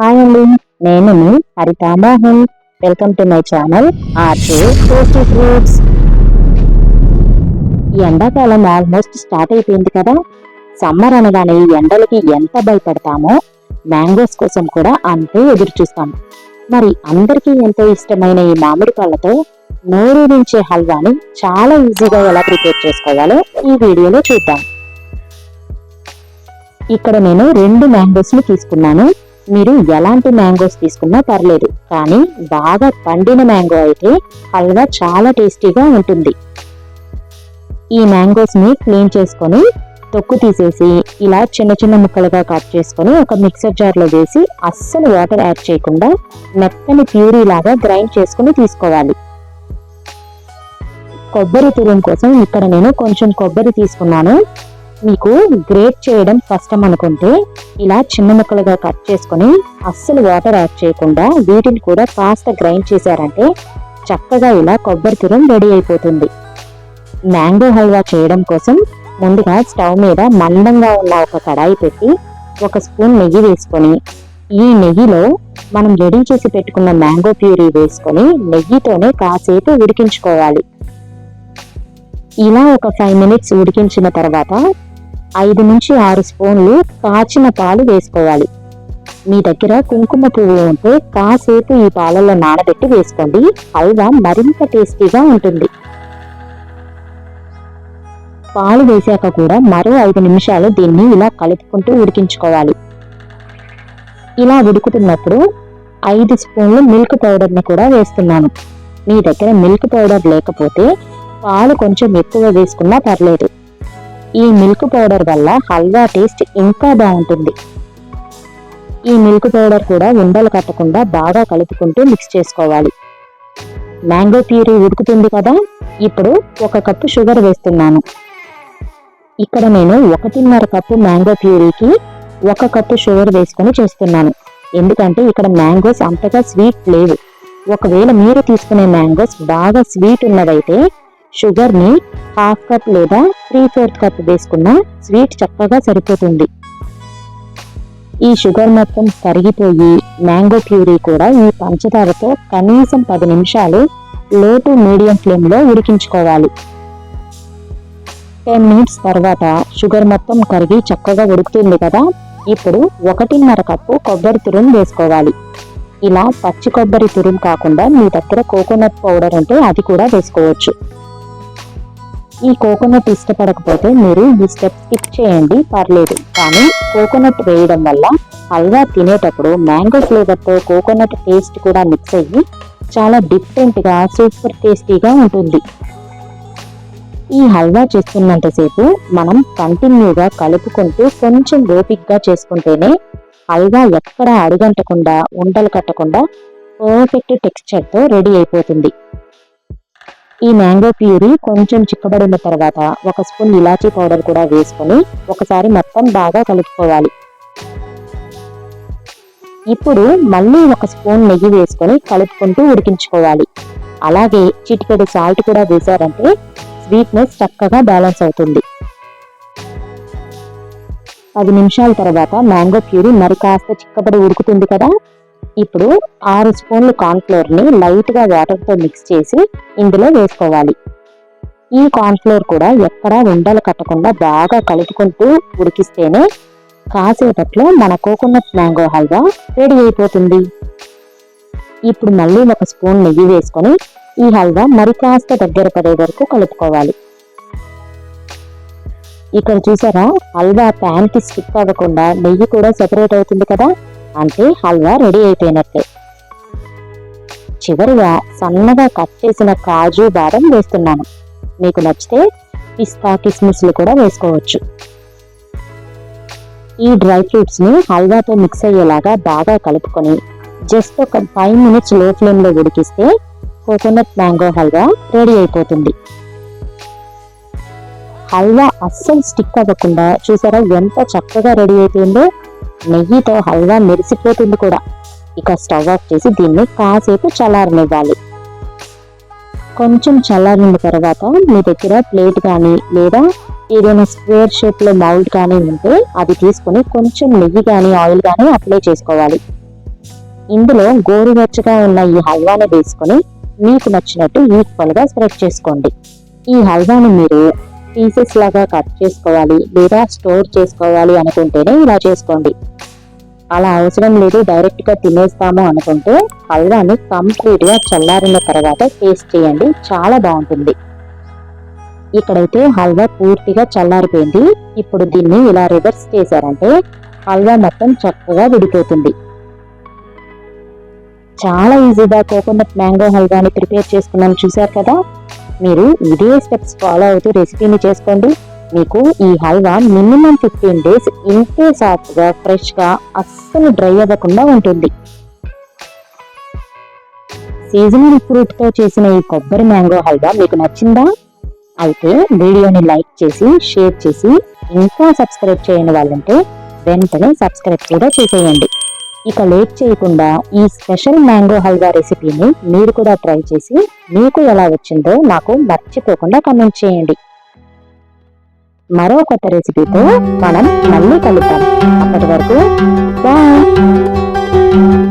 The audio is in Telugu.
హాయ్ అండి నేను మీ Haritha Mohan welcome to my channel RK tasty fruits ఈ ఎండాకాలం ఆల్మోస్ట్ స్టార్ట్ అయిపోయింది కదా. సమ్మర్ అనగానే ఈ ఎండలకి ఎంత భయపడతామో మ్యాంగోస్ కోసం కూడా అంతే ఎదురు చూస్తాం. మరి అందరికీ ఎంతో ఇష్టమైన ఈ మామిడి పళ్ళతో నోరూరించే హల్వాని చాలా ఈజీగా ఎలా ప్రిపేర్ చేసుకోవాలో ఈ వీడియోలో చూద్దాం. ఇక్కడ నేను రెండు మ్యాంగోస్ని తీసుకున్నాను. మీరు ఎలాంటి మ్యాంగోస్ తీసుకున్నా పర్లేదు కానీ బాగా పండిన మ్యాంగో అయితే హల్వా చాలా టేస్టీగా ఉంటుంది. ఈ మ్యాంగోస్ని క్లీన్ చేసుకొని తొక్కు తీసేసి ఇలా చిన్న చిన్న ముక్కలుగా కట్ చేసుకొని ఒక మిక్సర్ జార్లో వేసి అస్సలు వాటర్ యాడ్ చేయకుండా మెత్తని ప్యూరీ లాగా గ్రైండ్ చేసుకుని తీసుకోవాలి. కొబ్బరి తురుం కోసం ఇక్కడ నేను కొంచెం కొబ్బరి తీసుకున్నాను. మీకు గ్రేట్ చేయడం కష్టం అనుకుంటే ఇలా చిన్న ముక్కలుగా కట్ చేసుకొని అస్సలు వాటర్ యాడ్ చేయకుండా వీటిని కూడా కాస్త గ్రైండ్ చేశారంటే చక్కగా ఇలా కొబ్బరి తురం రెడీ అయిపోతుంది. మ్యాంగో హల్వా చేయడం కోసం ముందుగా స్టవ్ మీద మందంగా ఉన్న ఒక కడాయి పెట్టి ఒక స్పూన్ నెయ్యి వేసుకొని ఈ నెయ్యిలో మనం రెడీ చేసి పెట్టుకున్న మ్యాంగో ప్యూరీ వేసుకొని నెయ్యితోనే కాసేపు ఉడికించుకోవాలి. ఇలా ఒక ఫైవ్ మినిట్స్ ఉడికించిన తర్వాత ఐదు నుంచి ఆరు స్పూన్లు కాచిన పాలు వేసుకోవాలి. మీ దగ్గర కుంకుమ పువ్వు ఉంటే కాసేపు ఈ పాలల్లో నానబెట్టి వేసుకోండి. హల్వా మరింత టేస్టీగా ఉంటుంది. పాలు వేశాక కూడా మరో ఐదు నిమిషాలు దీన్ని ఇలా కలుపుకుంటూ ఉడికించుకోవాలి. ఇలా ఉడుకుతున్నప్పుడు ఐదు స్పూన్లు మిల్క్ పౌడర్ని కూడా వేస్తున్నాను. మీ దగ్గర మిల్క్ పౌడర్ లేకపోతే పాలు కొంచెం ఎక్కువ వేసుకున్నా పర్లేదు. ఈ మిల్క్ పౌడర్ వల్ల హల్వా టేస్ట్ ఇంకా బాగుంటుంది. ఈ మిల్క్ పౌడర్ కూడా ఉండలు కట్టకుండా బాగా కలుపుకుంటూ మిక్స్ చేసుకోవాలి. మ్యాంగో ప్యూరీ ఉడుకుతుంది కదా? ఇప్పుడు ఒక కప్పు షుగర్ వేస్తున్నాను. ఇక్కడ నేను ఒకటిన్నర కప్పు మ్యాంగో ప్యూరీకి ఒక కప్పు షుగర్ వేసుకొని చేస్తున్నాను. ఎందుకంటే ఇక్కడ మ్యాంగోస్ అంతగా స్వీట్ లేవు. ఒకవేళ మీరు తీసుకునే మ్యాంగోస్ బాగా స్వీట్ ఉన్నదైతే షుగర్ని హాఫ్ కప్ లేదా త్రీ ఫోర్త్ కప్ వేసుకున్న స్వీట్ చక్కగా సరిపోతుంది. ఈ షుగర్ మొత్తం కరిగిపోయి మ్యాంగో ప్యూరీ కూడా ఈ పంచదారతో కనీసం పది నిమిషాలు లో టు మీడియం ఫ్లేమ్లో ఉడికించుకోవాలి. టెన్ మినిట్స్ తర్వాత షుగర్ మొత్తం కరిగి చక్కగా ఉడుకుతుంది కదా ఇప్పుడు ఒకటిన్నర కప్పు కొబ్బరి తురుం వేసుకోవాలి. ఇలా పచ్చి కొబ్బరి తురుం కాకుండా మీ దగ్గర కోకోనట్ పౌడర్ ఉంటే అది కూడా వేసుకోవచ్చు. ఈ కోకోనట్ ఇష్టపడకపోతే మీరు ఈ స్టెప్ స్కిప్ చేయండి పర్లేదు. కానీ కోకోనట్ వేయడం వల్ల హల్వా తినేటప్పుడు మ్యాంగో ఫ్లేవర్తో కోకోనట్ టేస్ట్ కూడా మిక్స్ అయ్యి చాలా డిఫరెంట్గా సూపర్ టేస్టీగా ఉంటుంది. ఈ హల్వా చేస్తున్నంతసేపు మనం కంటిన్యూగా కలుపుకుంటూ కొంచెం ఓపిక్గా చేసుకుంటేనే హల్వా ఎక్కడ అడుగంటకుండా ఉండలు కట్టకుండా పర్ఫెక్ట్ టెక్స్చర్తో రెడీ అయిపోతుంది. ఈ మ్యాంగో ప్యూరీ కొంచెం చిక్కబడిన తర్వాత ఒక స్పూన్ ఇలాచీ పౌడర్ కూడా వేసుకొని ఒకసారి మొత్తం బాగా కలుపుకోవాలి. ఇప్పుడు మళ్ళీ ఒక స్పూన్ నెయ్యి వేసుకొని కలుపుకుంటూ ఉడికించుకోవాలి. అలాగే చిటికెడు సాల్ట్ కూడా వేశారంటే స్వీట్నెస్ చక్కగా బ్యాలెన్స్ అవుతుంది. పది నిమిషాల తర్వాత మ్యాంగో ప్యూరీ మరి కాస్త చిక్కబడి ఉడుకుతుంది కదా? ఇప్పుడు ఆరు స్పూన్లు కార్న్ఫ్లోర్ని లైట్గా వాటర్తో మిక్స్ చేసి ఇందులో వేసుకోవాలి. ఈ కార్న్ఫ్లోర్ కూడా ఎక్కడా ఉండలు కట్టకుండా బాగా కలుపుకుంటూ ఉడికిస్తేనే కాసేపట్లో మన కోకోనట్ మ్యాంగో హల్వా రెడీ అయిపోతుంది. ఇప్పుడు మళ్ళీ ఒక స్పూన్ నెయ్యి వేసుకొని ఈ హల్వా మరి కాస్త దగ్గర పడే వరకు కలుపుకోవాలి. ఇక్కడ చూసారా? హల్వా ప్యాన్కి స్టిక్ అవ్వకుండా నెయ్యి కూడా సెపరేట్ అవుతుంది కదా? అంటే హల్వా రెడీ అయిపోయినట్టే. చివరిగా సన్నగా కట్ చేసిన కాజు బాదం వేస్తున్నాను. మీకు నచ్చితే పిస్తా కిస్మిస్లు కూడా వేసుకోవచ్చు. ఈ డ్రై ఫ్రూట్స్ని హల్వాతో మిక్స్ అయ్యేలాగా బాగా కలుపుకొని జస్ట్ ఒక ఫైవ్ మినిట్స్లో ఫ్లేమ్లో ఉడికిస్తే కోకోనట్ మ్యాంగో హల్వా రెడీ అయిపోతుంది. హల్వా అస్సలు స్టిక్ అవ్వకుండా చూసారా ఎంత చక్కగా రెడీ అయిపోయిందో? నెయ్యితో హల్వా మెరిసిపోతుంది కూడా. ఇక స్టవ్ ఆఫ్ చేసి దీన్ని కాసేపు చల్లారనివ్వాలి. కొంచెం చల్లారిన తర్వాత మీ దగ్గర ప్లేట్ కానీ లేదా ఏదైనా స్క్వేర్ షేప్లో మౌల్డ్ కానీ ఉంటే అది తీసుకొని కొంచెం నెయ్యి కానీ ఆయిల్ కానీ అప్లై చేసుకోవాలి. ఇందులో గోరువెచ్చగా ఉన్న ఈ హల్వాని వేసుకొని మీకు నచ్చినట్టు ఈక్వల్గా స్ప్రెడ్ చేసుకోండి. ఈ హల్వాని మీరు పీసెస్ లాగా కట్ చేసుకోవాలి లేదా స్టోర్ చేసుకోవాలి అనుకుంటేనే ఇలా చేసుకోండి. అలా అవసరం లేదు డైరెక్ట్గా తినేస్తాము అనుకుంటే హల్వాని కంప్లీట్గా చల్లారిన తర్వాత టేస్ట్ చేయండి చాలా బాగుంటుంది. ఇక్కడైతే హల్వా పూర్తిగా చల్లారిపోయింది. ఇప్పుడు దీన్ని ఇలా రివర్స్ చేశారంటే హల్వా మొత్తం చక్కగా విడిపోతుంది. చాలా ఈజీగా కోకోనట్ మ్యాంగో హల్వాని ప్రిపేర్ చేసుకున్నాను చూశారు కదా? మీరు ఇదే స్టెప్స్ ఫాలో అవుతూ రెసిపీని చేసుకోండి. మీకు ఈ హల్వా మినిమం ఫిఫ్టీన్ డేస్ ఇంతే సాఫ్ట్గా ఫ్రెష్గా అస్సలు డ్రై అవ్వకుండా ఉంటుంది. సీజనల్ ఫ్రూట్తో చేసిన ఈ కొబ్బరి మ్యాంగో హల్వా మీకు నచ్చిందా? అయితే వీడియోని లైక్ చేసి షేర్ చేసి ఇంకా సబ్స్క్రైబ్ చేయని వాళ్ళంటే వెంటనే సబ్స్క్రైబ్ కూడా చేసేయండి. ఇక లేట్ చేయకుండా ఈ స్పెషల్ మ్యాంగో హల్వా రెసిపీని మీరు కూడా ట్రై చేసి మీకు ఎలా వచ్చిందో నాకు మర్చిపోకుండా కమెంట్ చేయండి. మరో కొత్త రెసిపీతో మనం మళ్ళీ కలుద్దాం. అప్పటి వరకు బాయ్.